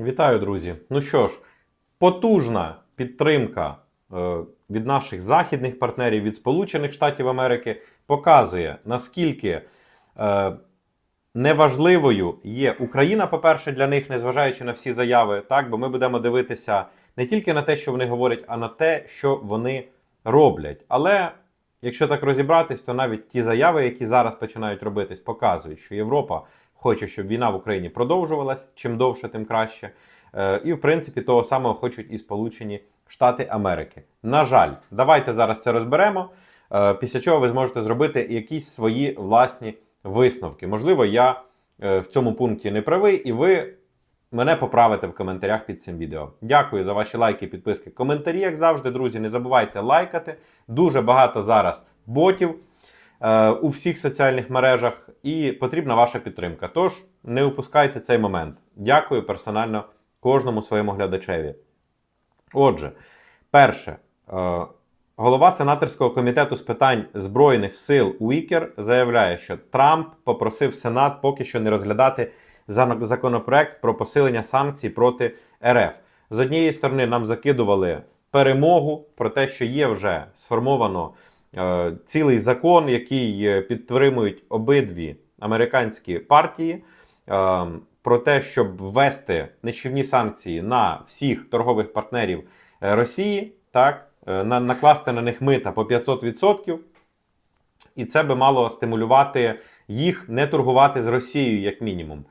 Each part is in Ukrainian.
Вітаю, друзі! Ну що ж, потужна підтримка е, від наших західних партнерів від Сполучених Штатів Америки показує, наскільки е, неважливою є Україна, по-перше, для них, незважаючи на всі заяви, так, бо ми будемо дивитися не тільки на те, що вони говорять, а на те, що вони роблять. Але якщо так розібратись, то навіть ті заяви, які зараз починають робитись, показують, що Європа хоче, щоб війна в Україні продовжувалась. Чим довше, тим краще. Е, І, в принципі, того самого хочуть і Сполучені Штати Америки. На жаль, давайте зараз це розберемо. е, Після чого ви зможете зробити якісь свої власні висновки. Можливо, я е, в цьому пункті не правий, і ви мене поправите в коментарях під цим відео. Дякую за ваші лайки, підписки, коментарі, як завжди, друзі. Не забувайте лайкати. Дуже багато зараз ботів у всіх соціальних мережах, і потрібна ваша підтримка. Тож не упускайте цей момент. Дякую персонально кожному своєму глядачеві. Отже, перше, е, голова сенаторського комітету з питань Збройних сил Уікер заявляє, що Трамп попросив Сенат поки що не розглядати законопроект про посилення санкцій проти РФ. З однієї сторони, нам закидували перемогу про те, що є вже сформовано е, цілий закон, який е, підтримують обидві американські партії. е, Про те, щоб ввести нищівні санкції на всіх торгових партнерів е, Росії, так, е, на, накласти на них мита по 500%, і це би мало стимулювати їх не торгувати з Росією, як мінімум.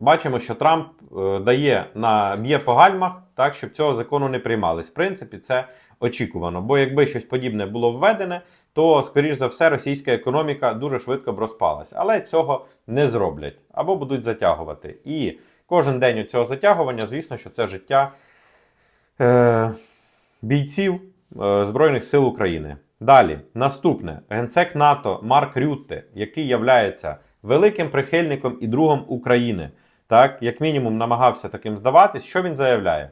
Бачимо, що Трамп е, дає на б'є по гальмах, так щоб цього закону не приймались. В принципі, це очікувано. Бо якби щось подібне було введене, то, скоріш за все, російська економіка дуже швидко б розпалась. Але цього не зроблять або будуть затягувати. І кожен день у цього затягування, звісно, що це життя е, бійців е, Збройних сил України. Далі, наступне генсек НАТО Марк Рютте, який являється великим прихильником і другом України, так як мінімум намагався таким здаватись. Що він заявляє?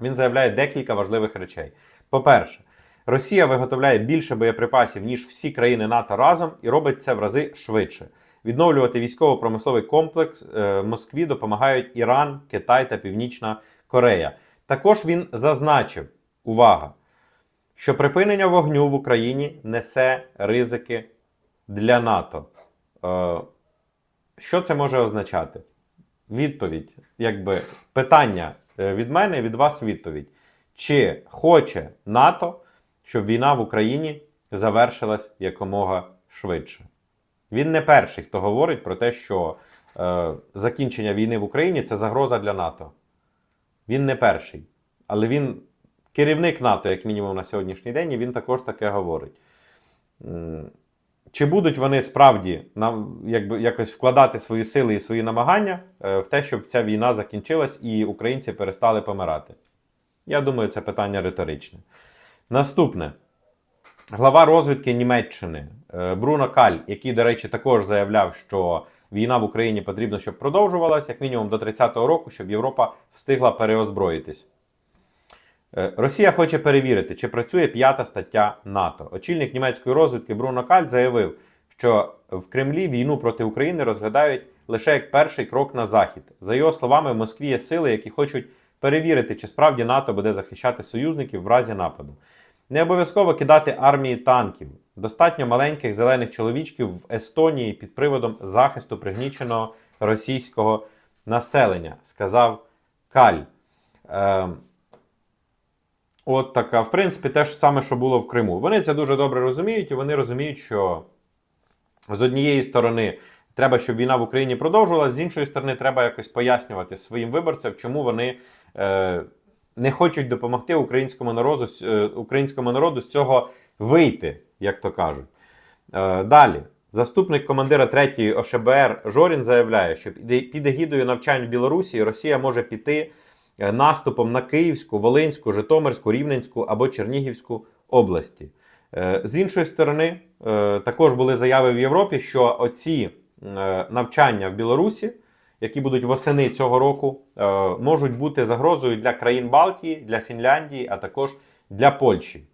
Він заявляє декілька важливих речей. По-перше, Росія виготовляє більше боєприпасів, ніж всі країни НАТО разом, і робить це в рази швидше. Відновлювати військово-промисловий комплекс е, Москві допомагають Іран, Китай та Північна Корея. Також він зазначив, увага, що припинення вогню в Україні несе ризики для НАТО. Е, що це може означати? Відповідь, якби питання е, від мене, і від вас відповідь. Чи хоче НАТО, щоб війна в Україні завершилась якомога швидше? Він не перший, хто говорить про те, що е, закінчення війни в Україні це загроза для НАТО. Він не перший. Але він керівник НАТО, як мінімум, на сьогоднішній день, і він також таке говорить. Чи будуть вони справді нам якби якось вкладати свої сили і свої намагання е, в те, щоб ця війна закінчилась і українці перестали помирати? Я думаю, це питання риторичне. Наступне. Глава розвідки Німеччини е, Бруно Каль, який, до речі, також заявляв, що війна в Україні потрібно, щоб продовжувалась, як мінімум до 30-го року, щоб Європа встигла переозброїтись. Е, Росія хоче перевірити, чи працює п'ята стаття НАТО. Очільник німецької розвідки Бруно Каль заявив, що в Кремлі війну проти України розглядають лише як перший крок на захід. За його словами, в Москві є сили, які хочуть перевірити, чи справді НАТО буде захищати союзників в разі нападу. Не обов'язково кидати армії танків. Достатньо маленьких зелених чоловічків в Естонії під приводом захисту пригніченого російського населення, сказав Каль. Ем, От така, в принципі, те ж саме, що було в Криму. Вони це дуже добре розуміють, і вони розуміють, що з однієї сторони треба, щоб війна в Україні продовжувалася, з іншої сторони, треба якось пояснювати своїм виборцям, чому вони е, не хочуть допомогти українському народу, е, українському народу з цього вийти, як то кажуть. Е, далі. Заступник командира 3-ї ОШБР Жорін заявляє, що під егідою навчань в Білорусі Росія може піти наступом на Київську, Волинську, Житомирську, Рівненську або Чернігівську області. Е, З іншої сторони, е, також були заяви в Європі, що оці е, навчання в Білорусі, які будуть восени цього року, е, можуть бути загрозою для країн Балтії, для Фінляндії, а також для Польщі.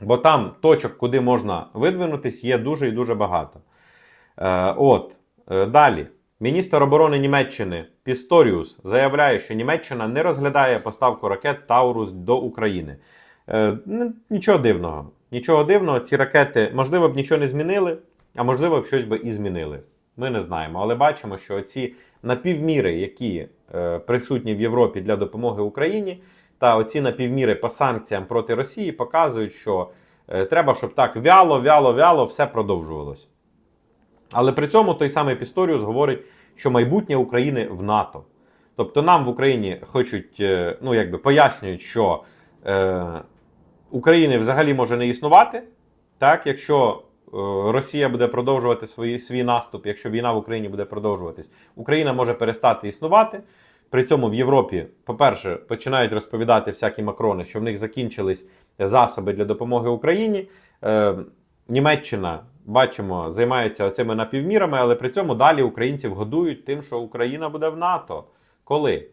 Бо там точок, куди можна видвинутись, є дуже і дуже багато. Е, от, е, далі. Міністр оборони Німеччини Пісторіус заявляє, що Німеччина не розглядає поставку ракет Таурус до України. Е, нічого дивного. Нічого дивного, ці ракети, можливо, б нічого не змінили, а можливо б щось би і змінили. Ми не знаємо. Але бачимо, що ці напівміри, які е, присутні в Європі для допомоги Україні, та оці напівміри по санкціям проти Росії показують, що е, треба, щоб так вяло, вяло, вяло все продовжувалось. Але при цьому той самий Пісторіус говорить, що майбутнє України в НАТО. Тобто нам в Україні хочуть, е, ну якби пояснюють, що е, України взагалі може не існувати, так, якщо е, Росія буде продовжувати свої, свій наступ, якщо війна в Україні буде продовжуватись, Україна може перестати існувати. При цьому в Європі, по-перше, починають розповідати всякі макрони, що в них закінчились засоби для допомоги Україні. Е, Німеччина, бачимо, займається оцими напівмірами, але при цьому далі українців годують тим, що Україна буде в НАТО. Коли?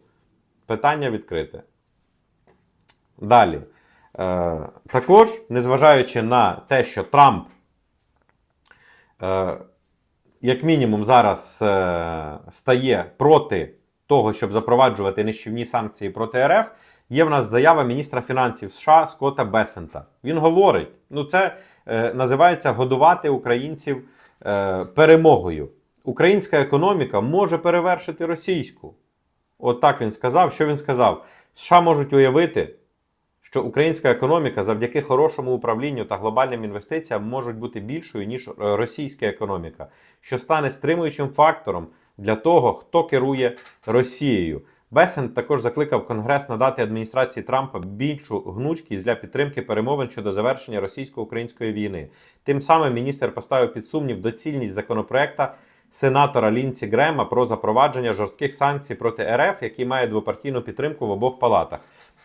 Питання відкрите. Далі. Е, також, незважаючи на те, що Трамп, е, як мінімум, зараз е, стає проти того, щоб запроваджувати нищівні санкції проти РФ, є в нас заява міністра фінансів США Скотта Бесента. Він говорить: ну це називається годувати українців е, перемогою. Українська економіка може перевершити російську. От так він сказав. Що він сказав? США можуть уявити, що українська економіка завдяки хорошому управлінню та глобальним інвестиціям можуть бути більшою, ніж е, російська економіка, що стане стримуючим фактором для того, хто керує Росією. Бесент також закликав Конгрес надати адміністрації Трампа більшу гнучкість для підтримки перемовин щодо завершення російсько-української війни. Тим самим міністр поставив під сумнів доцільність законопроекта сенатора Лінці Грема про запровадження жорстких санкцій проти РФ, який має двопартійну підтримку в обох палатах.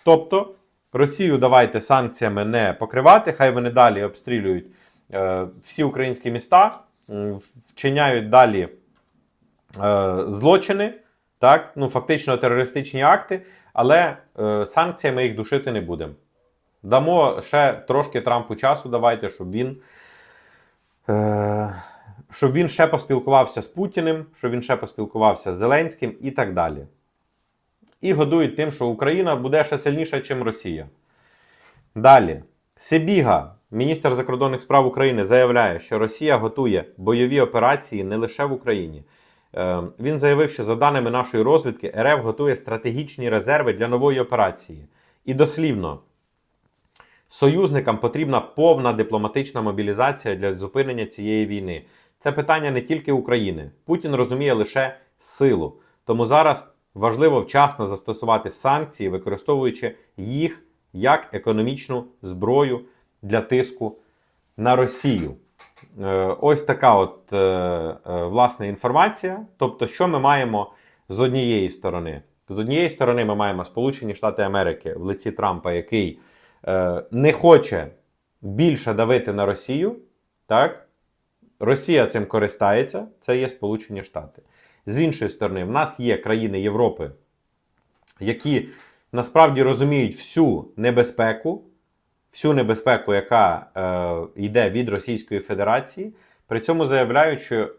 Тобто Росію давайте санкціями не покривати, хай вони далі обстрілюють е, всі українські міста, вчиняють далі е, злочини, так, ну фактично терористичні акти, але е, санкціями їх душити не будемо. Дамо ще трошки Трампу часу, давайте, щоб він. Е, щоб він ще поспілкувався з Путіним, щоб він ще поспілкувався з Зеленським і так далі. І годують тим, що Україна буде ще сильніша, ніж Росія. Далі. Себіга, міністр закордонних справ України, заявляє, що Росія готує бойові операції не лише в Україні. Е, Він заявив, що за даними нашої розвідки, РФ готує стратегічні резерви для нової операції. І дослівно, союзникам потрібна повна дипломатична мобілізація для зупинення цієї війни. Це питання не тільки України. Путін розуміє лише силу. Тому зараз важливо вчасно застосувати санкції, використовуючи їх як економічну зброю для тиску на Росію. Е, Ось така от е, е, власне інформація. Тобто, що ми маємо з однієї сторони? З однієї сторони, ми маємо Сполучені Штати Америки в лиці Трампа, який не хоче більше давити на Росію. Так? Росія цим користається, це є Сполучені Штати. З іншої сторони, в нас є країни Європи, які насправді розуміють всю небезпеку, всю небезпеку, яка е, йде від Російської Федерації, при цьому заявляють, що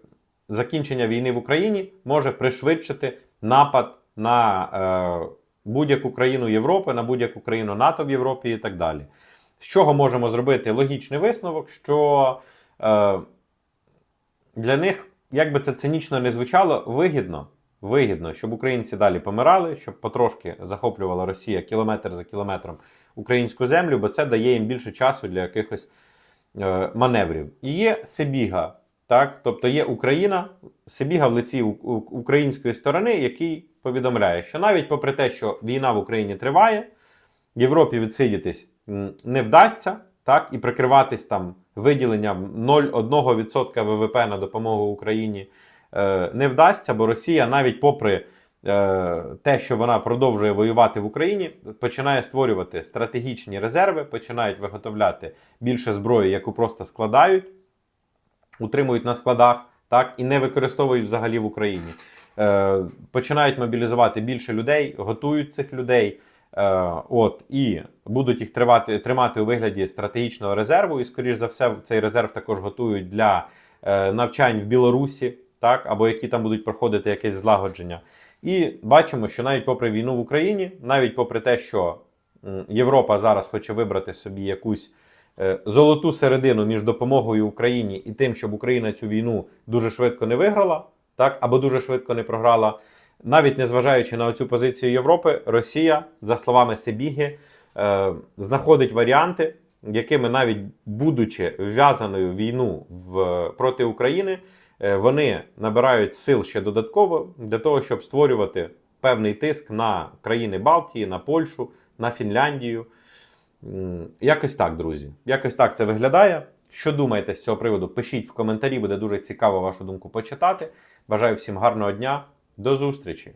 закінчення війни в Україні може пришвидшити напад на е, будь-яку країну Європи, на будь-яку країну НАТО в Європі і так далі. З чого можемо зробити логічний висновок, що е, для них, як би це цинічно не звучало, вигідно, вигідно, щоб українці далі помирали, щоб потрошки захоплювала Росія кілометр за кілометром українську землю, бо це дає їм більше часу для якихось е, маневрів. І є Сибіга, так? тобто є Україна, Сибіга в лиці української сторони, який повідомляє, що навіть попри те, що війна в Україні триває, Європі відсидітись не вдасться, так, і прикриватись там виділенням 0,1% ВВП на допомогу Україні е, не вдасться, бо Росія, навіть попри те, що вона продовжує воювати в Україні, починає створювати стратегічні резерви, починають виготовляти більше зброї, яку просто складають, утримують на складах, так, і не використовують взагалі в Україні. Е, починають мобілізувати більше людей, готують цих людей. Е, от, і будуть їх тривати, тримати у вигляді стратегічного резерву. І, скоріш за все, цей резерв також готують для е, навчань в Білорусі, так, або які там будуть проходити якесь злагодження. І бачимо, що навіть попри війну в Україні, навіть попри те, що Європа зараз хоче вибрати собі якусь е, золоту середину між допомогою Україні і тим, щоб Україна цю війну дуже швидко не виграла, так або дуже швидко не програла. Навіть незважаючи на цю позицію Європи, Росія, за словами Себіги, е, знаходить варіанти, якими навіть будучи вв'язаною війну в, проти України, вони набирають сил ще додатково для того, щоб створювати певний тиск на країни Балтії, на Польщу, на Фінляндію. Якось так, друзі. Якось так це виглядає. Що думаєте з цього приводу? Пишіть в коментарі, буде дуже цікаво вашу думку почитати. Бажаю всім гарного дня. До зустрічі!